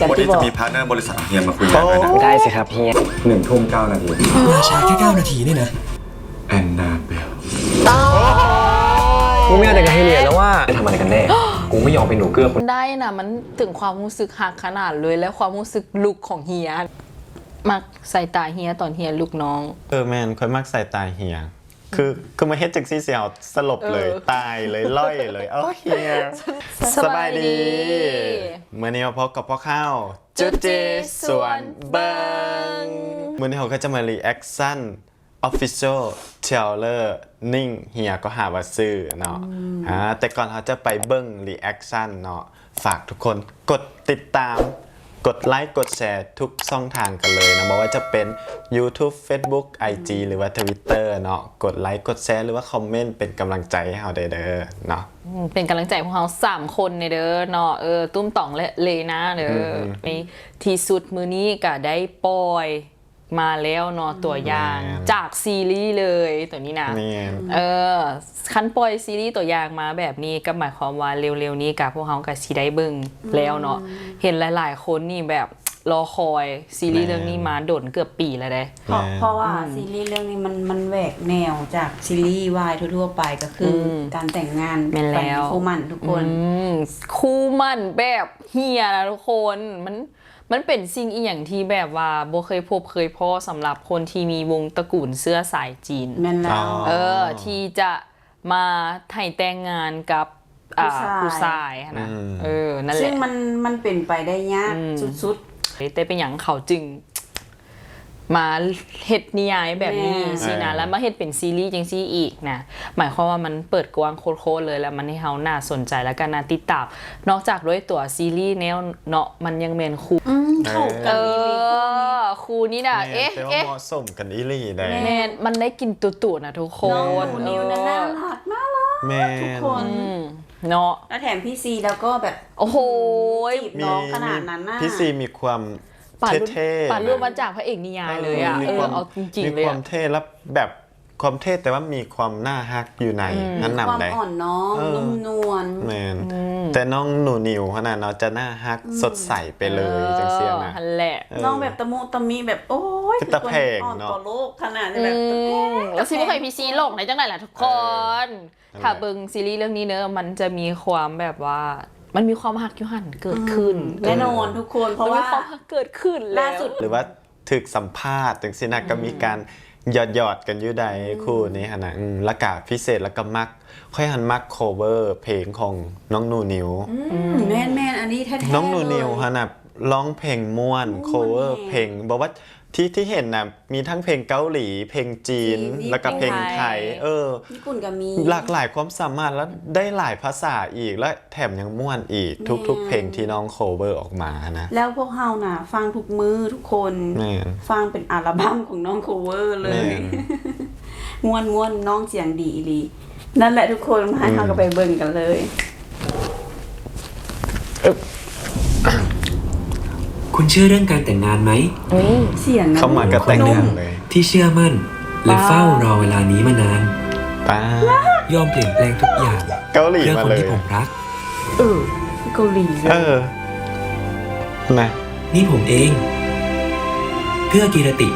กันวันที่นี้บอจะกมีพาร์ทเนอร์บริษัทของเฮียมาคุยงานด้วยนะได้สิครับเฮียหนึ่งทุ่มเก้านาทีราชาแค่ 9 นาทีเนี่ยนะ แอนนาเบลกูไม่เอาแต่กับเฮียเหรียญแล้วว่าจะทำอะไรกันแน่ กูไม่ยอมเป็นหนูเกือบได้นะมันถึงความรู้สึกหักขนาดเลยและความรู้สึกลุกของเฮียมักใส่ตาเฮียตอนเฮียลุกน้อง เออแมนค่อยมักใส่ตาเฮีย คือคือมาเฮ็ดจังซี่เสียวสลบเลยเออตายเลยล่อยเลยเอ้าเฮียสบายดีเมื่อนี้มาพบกับพ่อข้าวจุดจีส่วนเบิงเมื่อนี้เขาก็จะมารีแอคชั่น Official Trailer นิ่งเฮียก็หาว่าซื้อเนาะอ่าแต่ก่อนเขาจะไปเบิ้งรีแอคชั่นเนาะฝากทุกคนกดติดตาม กดไลค์กดแชร์ทุกช่องทางกันเลยนะบอกว่าจะเป็น YouTube Facebook IG หรือว่า Twitter เนาะกดไลค์กดแชร์หรือว่าคอมเมนต์เป็นกำลังใจให้เราได้เด้อเนาะอืมเป็นกำลังใจพวกเราสามคนในเด้อเนาะเออตุ้มต่องและเลนะเด้ออในที่สุดมือนี้ก็ได้ปล่อย มาแล้วเนาะตัวอย่างแม่นจากซีรีส์เลยตัวนี้นะ นี่เออคันปล่อยซีรีส์ตัวอย่างมาแบบนี้ก็หมายความว่าเร็วๆนี้กับพวกเขากับซีได้เบิ่งแล้วเนาะเห็นหลายๆคนนี่แบบรอคอยซีรีส์เรื่องนี้มาโดนเกือบปีแล้วเด้ เพราะเพราะว่าซีรีส์เรื่องนี้มันมันแหวกแนวจากซีรีส์วายทั่วๆไปก็คืออมการแต่งงานแม่นแล้วไปคู่หมันทุกคน อืมคู่มั่นแบบเฮียนะทุกคนมัน มันเป็นสิ่งอีหยังที่แบบว่าโบเคยพบเคยพอสำหรับคนที่มีวงตระกูลเสื้อสายจีน แม่นแล้วอ๋อเออ ที่จะมาไถ่แต่งงานกับอ่าผู้ชายผู้ชายนะอืม เออ นั่นแหซึ่ละงมันมันเป็นไปได้ยากอืมสุดแต่เป็นอย่างเขาจึง มาเฮ็ดนิยายแบบนี้แม่สินะเออแล้วมาเฮ็ดเป็นซีรีส์จังซี่อีกนะหมายความว่ามันเปิดกว้างโคตรๆเลยแล้วมันให้เฮาน่าสนใจและก็น่าติดตามนอกจากด้วยตัวซีรีส์แนวเนาะมันยังเป็นคู่ๆอืมเข้ากัเอนอคู่นี้น่ะแม่เอ๊ะแต่ว่าเอ๊ะเหมาะสมกันอีหลีได้แมนมันได้กินตุ่ๆนะทุกคน้องนหนูนิวนั่นน่ารักน่ารักแม่ทุกคนอืมเนาะแล้วแถมพี่ซีแล้วก็แบบ โอ้โหจีบน้องขนาดนั้นน่ะพี่ซีมีความ ป่ารูปเท่ๆป่ารูปนะมาจากพระเอกนิยายเลยอะมีเออความเอาจริงมีๆเลยความอะ เท่แล้วแบบความเท่แต่ว่ามีความน่าฮักอยู่ในนั้นความนำได้ อ่อนน้องเออ นุ่มนวล แมนแต่น้องหนูนิวขนาดเนาะจะน่าฮักสดใสไปเลยจังเสียนะฮันแหละ น้องแบบตะมุตะมีแบบโอ้ยคือตะแพงอ่อนเนอะต่อโลกขนาดอืแบบตะแพงมแล้วซีไม่เคยพีซีโลกไหนจังไหนล่ะทุกคนนั่นแหละ ถ้าเบิ่งซีรีส์เรื่องนี้เนอะมันจะมีความแบบว่า มันมีความฮักอยุหันเกิดขึ้นแน่นอนทุกคน เพมันราะมีว่าความฮักเกิดขึ้นแล้วล่าสุดหรือว่าถึกสัมภาษณ์จังสินะก็มีการหยอดหยอดๆกันอยู่ใดคู่นี้ฮะนะอืมแล้วก็พิเศษแล้วก็มัก ค่อยหันมักโคเวอร์เพลงของน้องหนูนิวแม่นแม่นอันนี้แท้ๆน้องหนูนิวเลยฮะนะร้องเพลงม่วนโคเวอร์แน่เพลงบอกว่า ที่ที่เห็นนะมีทั้งเพลงเกาหลี เพลงจีน จีนแล้วก็เพลงไทย เออ ญี่ปุ่นก็มี หลากหลายความสามารถแล้วได้หลายภาษาอีกและแถมยังม่วนอีก ทุก ๆ เพลงที่น้องโคเวอร์ออกมานะแล้วพวกเฮาน่ะ ฟังทุกมือทุกคน แม่น ฟังเป็นอัลบั้มของน้องโคเวอร์เลแม่ยนม่วนม่วนน้องเสียงดีอีหลีนั่นแหละทุกคนมาเฮาก็ไปเบิ่งกันเลย คุณเชื่อเรื่องการแต่งงานไหมเสียงนะเข้ามาก็แต่งนุ่งามนเลยที่เชื่อมั่น และเฝ้ารอเวลานี้มานาน ป้ายอมเปลี่ยนแปลงทุกอย่างเกาหลีเพื่อมาคนเลย ที่ผมรัก เออเกาหลีเลเอยอนะนี่ผมเอง เพื่อกีรติ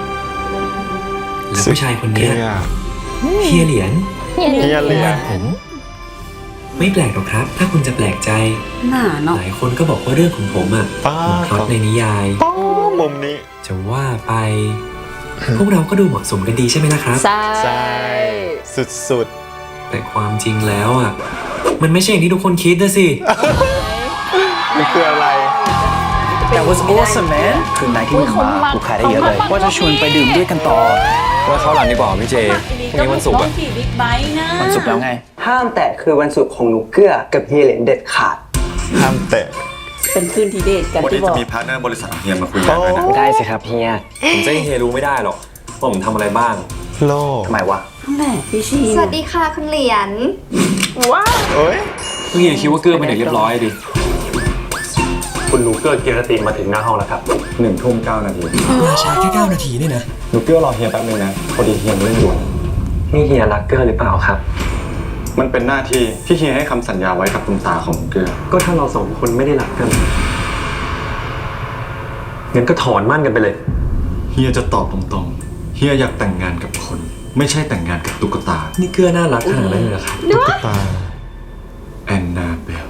และผู้ชายคนเนี้ยเฮียเฮียเหรียญ เฮียเหลียบ้านผม ไม่แปลกหรอกครับ ถ้าคุณจะแปลกใจ หน้าเนาะหลายคนก็บอกว่าเรื่องของผมอะป้าเหมือนพล็อตในนิยาย ป้ามุมนี้ จะว่าไป พวกเราก็ดูเหมาะสมกันดีใช่ไหมล่ะครับ ใช่ใช่สุดแต่ความจริงแล้วอะมันไม่ใช่อย่างที่ทุกคนคิดนะสิ ๆมันคืออะไร That was awesome man คืนไหนที่มึงมากูขายได้เยอะเลย ว่าจะชวนไปดื่มด้วยกันต่อว่าเขาหลังดีกว่าพี่เจพรุ่งนี้วันศุกร์น้ออะงขี่บิ๊กไบค์นะวันศุกร์แล้วไง ห้ามแตะคือวันศุกร์ของหนูเกื้อกับเฮียเหรียญเด็ดขาด ห้ามแตะเป็นคืนที่เดทกันวันที่นี้บอจะกมีพาร์ทเนอร์บริษัทของเฮียมาคุยงานด้วยนะได้สิครับเฮีย ผมจะให้เฮียรู้ไม่ได้หรอกว่าผมทำอะไรบ้าง โลกทำไมวะนั่นแหละพี่ชีสวัสดีค่ะคุณเหรียญเอ้ยเพิ่งเฮียคิดว่าเกื้อเป็นเด็กเรียบร้อยดิ คุณรู้เกื้อกิรติมาถึงหน้าห้องแล้วครับ หนึ่งทุ่มเก้านาทีราชาแค่ 9 นาทีเนี่ยนะหนูเกื้อรอเฮียแป๊บนึงนะพอดีเฮียมีเรื่องด่วนนี่เฮียรักเกื้อหรือเปล่าครับ มันเป็นหน้าที่ที่เฮียให้คำสัญญาไว้กับคุณตาของหนูเกื้อก็ถ้าเราสองคนไม่ได้รักกันงั้นก็ถอนมั่นกันไปเลย เฮียจะตอบตรงๆ เฮียอยากแต่งงานกับคน ไม่ใช่แต่งงานกับตุ๊กตา นี่เกื้อน่ารักขนาดนั้นเลยเหรอครับ ตุ๊กตาแอนนาเบล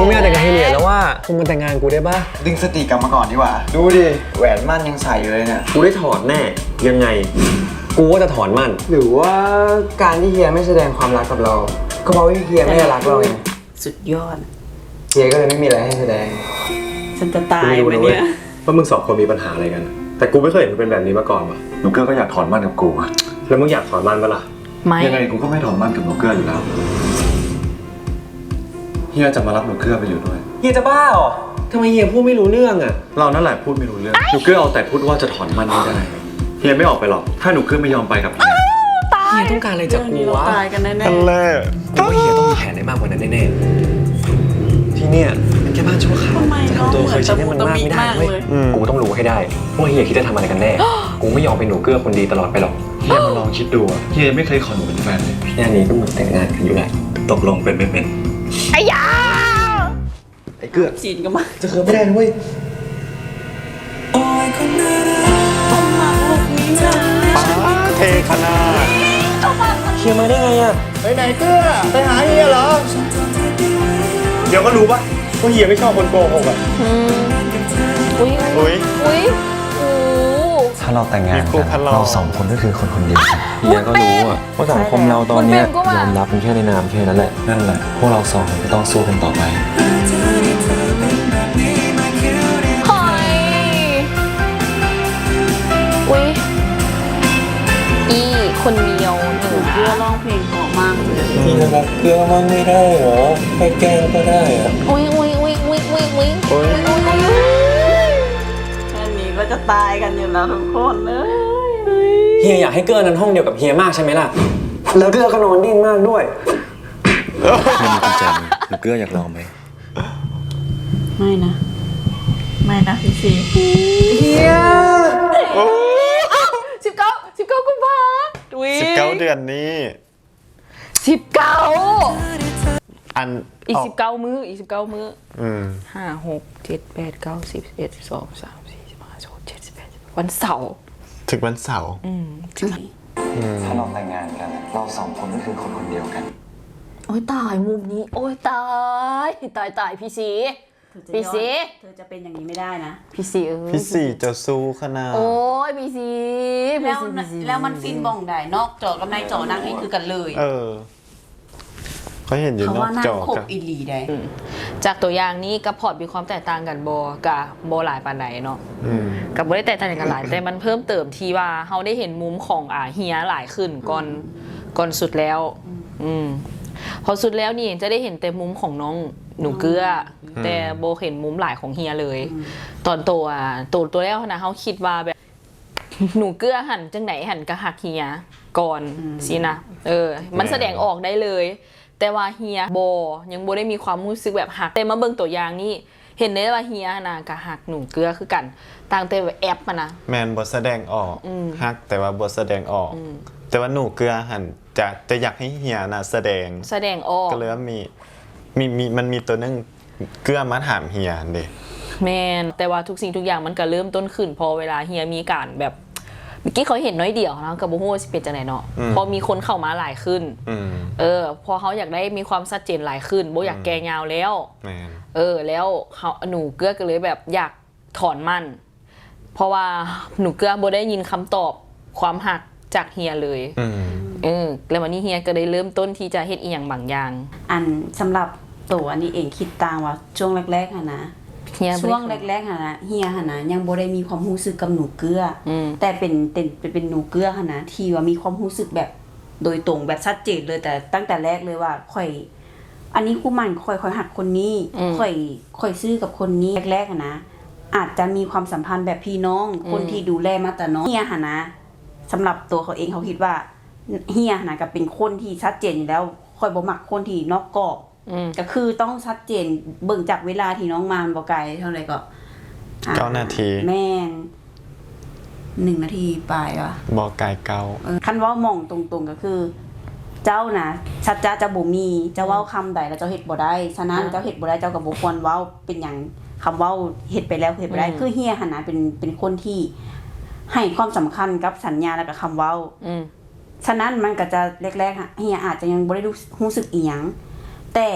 กูไม่อยากแต่งงานให้เรียนแล้วว่ามึงมาแต่งงานกูได้ปะดึงสติกลับมาก่อนดีกว่า ดูดิ แหวนมั่นยังใส่อยู่เลยเนี่ย กูได้ถอนแน่ ยังไง กูก็จะถอนมั่น หรือว่าการที่เฮียไม่แสดงความรักกับเรา ก็เพราะว่าเฮียไม่ได้รักเราเองสุดยอด เฮียก็เลยไม่มีอะไรให้แสดง ฉันจะตายกูไหมไม่รู้นะเว้เนี่ยยว่ามึงสองคนมีปัญหาอะไรกัน แต่กูไม่เคยเห็นมึงเป็นแบบนี้มาก่อนว่ะหนูเกื้อก็อยากถอนมั่นกับกูอะแล้วมึงอยากถอนมั่นปะล่ะ ไม่ ยังไงกูก็ไม่ถอนมั่นกับหนูเกื้ออยู่แล้วเฮียจะมารับหนูเกื้อไปอยู่ด้วย เฮียจะบ้าเหรอทำไมเฮียพูดไม่รู้เรื่องอะ เรานั่นแหละพูดไม่รู้เรื่อง หนูเกื้อเอาแต่พูดว่าจะถอนมั่นไม่ได้ เฮียไม่ออกไปหรอก ถ้าหนูเกื้อไม่ยอมไปกับเฮียเฮียต้องการอะไรจากเรื่องกูนี้เราวะตายกันแน่นั่นแหละกูว่าเฮียต้องมีแผนอะไรมากกว่านั้นแน่ๆ ที่เนี่ยเป็นแค่บ้านชั่วคราวๆทำไมจะน้องทำตัวเหเคมือยนชิตะนให้มุมันตะมากมิไม่ได้มากเว้ยเลยกูต้องรู้ให้ได้ว่าเฮียคิดจะทำอะไรกันแน่ กูไม่ยอมเป็นหนูเกื้อคนดีตลอดไปหรอกเฮียมาลองคิดดูอะเฮียไม่เคยขอหนูเป็นแฟนเลยแค่นี้ก็เหมือนแต่งงานกันอยู่แล้วตกลงเป็นไม่เป็น ไอ้เกื้อจีนก็มาจะเคิร์ไม่ได้นะเว้ยเทขนาดเฮียมาได้ไงอะไปไหนเกื้อไปหาเฮียเหรอ เดี๋ยวก็รู้ปะว่าเฮียไม่ชอบคนโกหกอะอุ้ยอุ้ยอุ้ยโอ้ ถ้าเราแต่งงานมีคู่กันพันล้อเราสองคนก็คือคนคนเดียวกันเฮียก็รู้อะว่าสังคมเราตอนเนี้ยมันเป็นก็ว่ายอมรับเป็นแค่ในนามแค่นั้นแหละ นั่นแหละ พวกเราสองคนก็ต้องสู้กันต่อไป หอยอุ้ยอีคนเดียวเหนือเพื่อร้องเพลงเพราะมากเลยพี่รักเกลือมันไม่ได้เหรอแค่แกล้งก็ได้อะอุ้ยอุ้ยอุ้ยอุ้ย จะตายกันอยู่แล้วทุกคนเลยเฮียอยากให้เกลือนั้นห้องเดียวกับเฮียมากใช่ไหมล่ะ แล้วเกื้อก็นอนดิ้นมากด้วยเฮียมีกุญแจไหมหรือเกลืออยากลองไหม ไม่นะ ไม่นะพี่ซีสิบเก้าสิบเก้ากุมภาอุ้ยสิบเก้าเดือนนี้สิบเก้าอันอีกสิบเก้ามื้ออีกสิบเก้ามื้ออืมห้าหกเจ็ดแปดเก้าสิบสิบเอ็ดสิบสองสาม วันเสาร์ถึงวันเสาร์อืมถึงถ้าเราแต่งงานกัน เราสองคนก็คือคนคนเดียวกัน โอ้ยตายมุมนี้ โอ้ยตาย ตายตายพี่สี พี่สี เธอจะเป็นอย่างนี้ไม่ได้นะ พี่สีเออพี่สี่จะสู้ขนาดโอ้ยพี่สีพี่แล้วสีพี่สี แล้วมันฟินบ้องได้นอกจอกับในจอนั่งนี่คือกันเลย เออ เขาเห็นอยู่เขานอกว่านั่จงอคบกับอีหลีได้จากตัวอย่างนี้กับพอร์ตมีความแตกต่างกันบอกะโบหลายปานใดเนาะอืมกับบ่ได้แตกต่างกันหลาย แต่มันเพิ่มเติมที่ว่าเราได้เห็นมุมของอ่าเฮียหลายขึ้นก่อนก่อนสุดแล้ว อืมพอสุดแล้วนี่จะได้เห็นแต่มุมของน้องหนูเกลืออแต่โบเห็นมุมหลายของเฮียเลย ตอนตัวอะตัวตัวแรกนะเขาคิดว่าแบบ หนูเกลือหันจังไหนหันกะหักเฮียก่อนสินะเออ มันแสดงออกได้เลย แต่ว่าเฮียโบยังโบได้มีความรู้สึกแบบหักแต่มาเบิ่งตัวอย่างนี่เห็นได้ว่าเฮียนะกะหักหนูเกลือคือกัน ต่างแต่ว่าแอปมานะแมนบทแสดงออกอืมฮักแต่ว่าบทแสดงออก แต่ว่าหนูเกลือหันจะจะอยากให้เฮียนะแสดงแสดงออกก็เลยว่ามีมีมีมันมีตัวหนึงเกลือมาถามเฮียเด็แมนแต่ว่าทุกสิ่งทุกอย่างมันก็เริ่มต้นขึ้น พอเวลาเฮียมีการแบบเมื่อกี้เขาเห็นน้อยเดียวนะกับโบโฮสิเป็นจังไหนเนาะพอมีคนเข้ามาหลายขึ้น อืมเออ พอเขาอยากได้มีความชัดเจนหลายขึ้นโบอยากแกยาวแล้ว แมนเออ แล้วเขาหนูเกื้อก็เลยแบบอยากถอนมั่นเพราะว่าหนูเกื้อโบได้ยินคำตอบความหักจากเฮียเลย อืมเออแล้ววันนี้เฮียก็ได้เริ่มต้นที่จะเฮ็ดอีหยังบางอย่าง อันสำหรับตัวอันนี้เองคิดตามว่าช่วงแรกๆฮะนะ เฮียบ่ได้ช่วงแรกๆฮะนะเฮียฮะนะยังบ่ได้มีความรู้สึกกับหนูเกลืออม แต่เป็นเป็นเป็นเป็นหนูเกลือฮะนะที่ว่ามีความรู้สึกแบบโดยตรงแบบชัดเจนเลยแต่ตั้งแต่แรกเลยว่าค่อย อันนี้คู่มันค่อยค่อยหักคนนี้อืมค่อยค่อยซื้อกับคนนี้แรกๆฮะนะอาจจะมีความสัมพันธ์แบบพี่น้อง คนอืม ที่ดูแลมาแต่น้องเฮียฮะนะสำหรับตัวเขาเองเขาคิดว่าเฮียฮะนะก็เป็นคนที่ชัดเจนอยู่แล้วค่อยบ่มักคนที่นอกกรอบอืม ก็คือต้องชัดเจนเบิ่งจากเวลาที่น้องมาบอกไกลเท่าไหร่ก็อ่เก้านาที แม่นหนึ่งนาทีปลายวะบอกกายเกาเออคันเว่ามองตรงๆก็คือ เจ้านะชัดจ้าจะบ่มีเจ้าเว้าคำใดแล้วเจ้าเฮ็ดบ่ได้ฉะนั้นเจ้าเฮ็ดบ่ได้เจ้าก็บ่ควรเว้าเป็นหยังคำเว่าเฮ็ดไปแล้วเฮ็ดไปได้อืมคือเฮียหันนะเป็นเป็นคนที่ให้ความสำคัญกับสัญญาและกับคำเว้าอืมฉะนั้นมันก็จะแรกๆอะเฮียอาจจะยังบ่ได้รู้รู้สึกอีหยัง แต่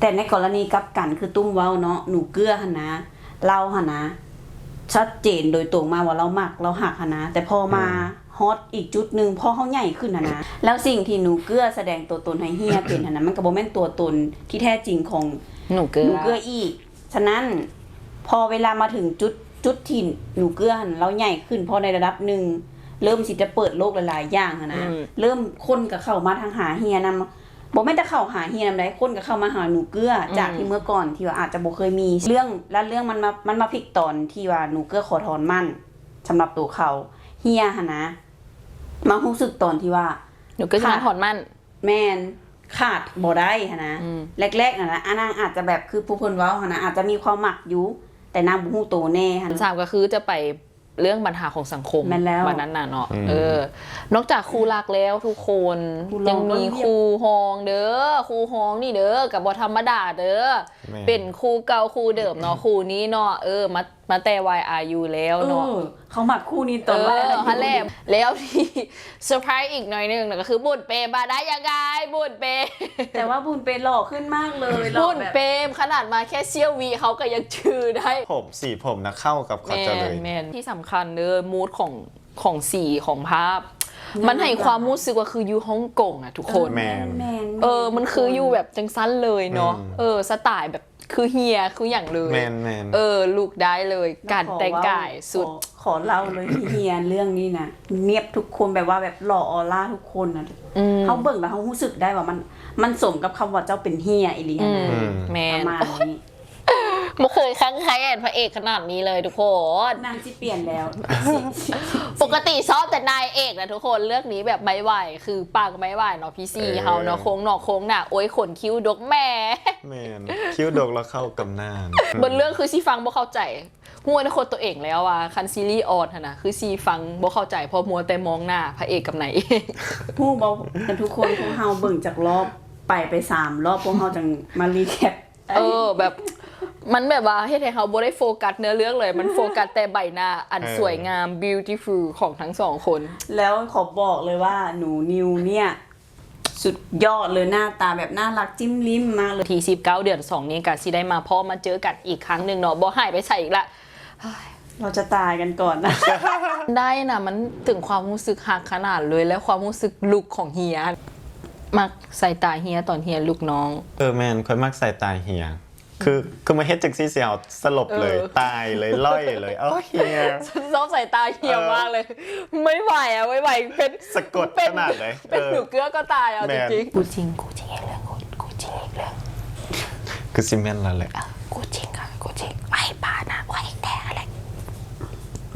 แต่ในกรณีกลับกันคือตุ้มเว้าเนาะหนูเกลือหันนะเราหันนะชัดเจนโดยตรงมาว่าเรามักเราหักหันนะแต่พอมาฮอตอีกจุดหนึ่งพอเขาใหญ่ขึ้นหันนะแล้วสิ่งที่หนูเกลือแสดงตัวตนให้เฮียเป็นหันนะมันก็บ่แม่นตัวตนที่แท้จริงของหนูเกลืหนูอเกลืออีก ฉะนั้นพอเวลามาถึงจุดจุดที่หนูเกลือหันเราใหญ่ขึ้นพอในระดับหนึ่งเริ่มสิจะเปิดโลกหลายๆอย่างหั้นนะอืมเริ่มคนก็เข้ามาทางหาเฮียนำ บอกไม่นแต่เข้าหาเฮียนำได้คนก็เข้ามาหาหนูเกลืออจากที่เมื่อก่อนที่ว่าอาจจะบ่เคยมีเรื่องแล้วเรื่องมันมามันมาพลิกตอนที่ว่าหนูเกลือขอถอนมั่นสำหรับตัวเขาเฮียหันนะมารู้สึกตอนที่ว่า หนูเกลือจะมาถอนมั่น แมนขาดบ่ได้หั้นนะอืมแรกๆนะนะอานางอาจจะแบบคือผู้เพิ่นเว้าหั้นนะอาจจะมีความหมักอยู่แต่นางบ่ฮู้โตแน่หันสามก็คือจะไป เรื่องปัญหาของสังคมแม่นแล้ววันนั้นน่ะเนาะอืมเออ นอกจากครูรักแล้วทุกคนครูรองยังมีก็เรียก ครูฮองเด้อครูฮองนี่เด้อกับบธรรมดาเด้อแม่เป็นครูเก่าครูเดิมเนาะครูนี้เนาะเออมา มาแต่วายอายุแล้วเอเนาะอเขาหมักคู่นี้ตเออนแรอกฮันแลมแล้วที่เซอร์ไพรส์อีกหน่อยหนึงนะก็คือบุญเปรมมาได้ยังไงบุญเปรมแต่ว่าบุญเป็นหล่อขึ้นมากเลยหล่อบุญแบบเปรมขนาดมาแค่เซี่ยววีเขาก็ยังชื่อได้ผมสีผมนะเข้ากับแมเขาจะเลยนแมนที่สำคัญเด้อมูดของของสีของภาพ มันให้ความรู้สึกว่าคืออยู่ฮ่องกงอะทุกคนแมนแมนเออมันคืออยู่แบบจังสั้นเลยเนาะอืมเออสไตล์แบบ คือเฮียคืออย่างเลย แมนแมน เออ ลูกได้เลย การแต่งกายสุด ขอขอเล่าเลยที่เฮียเรื่องนี้นะเนียบทุกคนแบบว่าแบบหล่อออร่าทุกคนนะอืม เขาเบิ่งแล้วเขารู้สึกได้ว่ามัน มันสมกับคำว่าเจ้าเป็นเฮียอีหลีอืนะม แมปนระมาณนี้ไม่เคยครั้งใครแอนพระเอกขนาดนี้เลยทุกคน นางสิเปลี่ยนแล้ว ปกติชอบแต่นายเอกนะทุกคนเรื่องนี้แบบไม่ไหวคือปากไม่ไหวเนาะพี่ซีเออ เฮาเนาะโค้งหนอกโค้งหนาโอ้ยขนคิ้วดกแม่แมนคิ้วดกแล้วเข้ากำนานบนเรื่องคือซีฟังบ่เข้าใจมัวในคนตัวเองแล้วอะคันซีรีส์ออนหั่นนะคือซีฟังบ่เข้าใจเพราะมัวแต่มองหน้าพระเอกกับนายเอก ผู้บอกกันทุกคนพวกเฮาเบิ่งจากรอบไปไปสามรอบพวกเฮาจังมารีแคปเออแบบ มันแบบว่าเฮ็ดให้เขาบ่ได้โฟกัสเนื้อเรื่องเลย มันโฟกัสแต่ใบหน้าอันเออสวยงาม beautiful ของทั้งสองคน แล้วขอบอกเลยว่าหนูนิวเนี่ย สุดยอดเลยหน้าตาแบบน่ารักจิ้มลิ้มมากเลยที่19 เดือน 2 นี้ก็สิได้มาพ่อมาเจอกันอีกครั้งหนึ่งเนาะบ่หายไปใส่อีกละเราจะตายกันก่อนนะ ได้นะมันถึงความรู้สึกหักขนาดเลยและความรู้สึกลุกของเฮียมักใส่ตาเฮียตอนเฮียลูกน้อง เออแมนค่อยมักใส่ตายเฮีย คือคือมาเฮ็ดจังซี่เสียวสลบเลยเออ ตายเลยล่อยเลยเอ้าเฮีย ฉันชอบใส่ตาเฮียมากเลย ไม่ไหวอะไม่ไหวเป็นสะกดเป็นขนาดเลยเป็นเออ หนูเกลือก็ตายอะแมจน ริงๆ กูจริงกูจริงเรื่องกูกูจริงเรื่องคือซีเมนต์แล้วแหละ กูจริงค่ะกูจริงไอ้ปานะไอ้แท้อะไร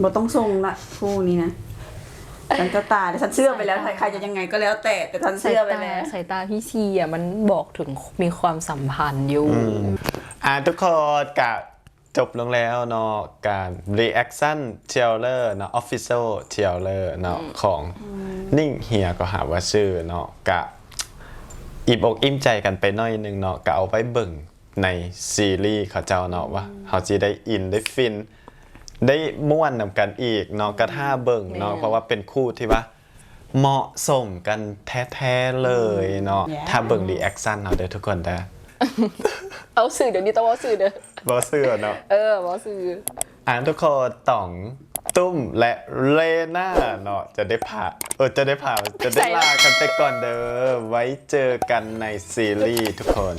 บ่ต้องทรงละคู่นี้นะฉันจะตายแต่ฉันเชื่อไปแล้วใครจะยังไงก็แล้วแต่แต่ฉันสายเชื่อไปตาแล้ว สายตาพี่ซีอะมันบอกถึงมีความสัมพันธ์อยู่ อ่าทุกคนกะจบลงแล้วเนาะการ reaction trailer เนาะ official trailer เนาะของนิ่งเฮียก็หาว่าชื่อเนาะกะอิ่มอกอิ่มใจกันไปหน่อยหนึงเนาะกะเอาไว้เบิ่งในซีรีส์เขาเจ้าเนาะว่าเขาจะได้อินได้ฟิน ได้ม่วนนำกันอีกเนาะกระท่าเบิ่งเนาะแม่นเพราะว่าเป็นคู่ที่ว่า เหมาะสมกันแท้ ๆ เลยเนาะ Yeah ถ้าเบิ่ง reaction เนาะเด้อทุกคนเด้อ เอาสื่อเดี๋ยวนี้ต้องเอาสื่อเด้อบ่เสื้อเนาะเออเอาสื่ออ่านทุกคนต่องตุ้มและเลน่าเนาะจะได้ผ่าเออจะได้ผ่าจะได้ลากันไปก่อนเด้อไว้เจอกันในซีรีส์ทุกคน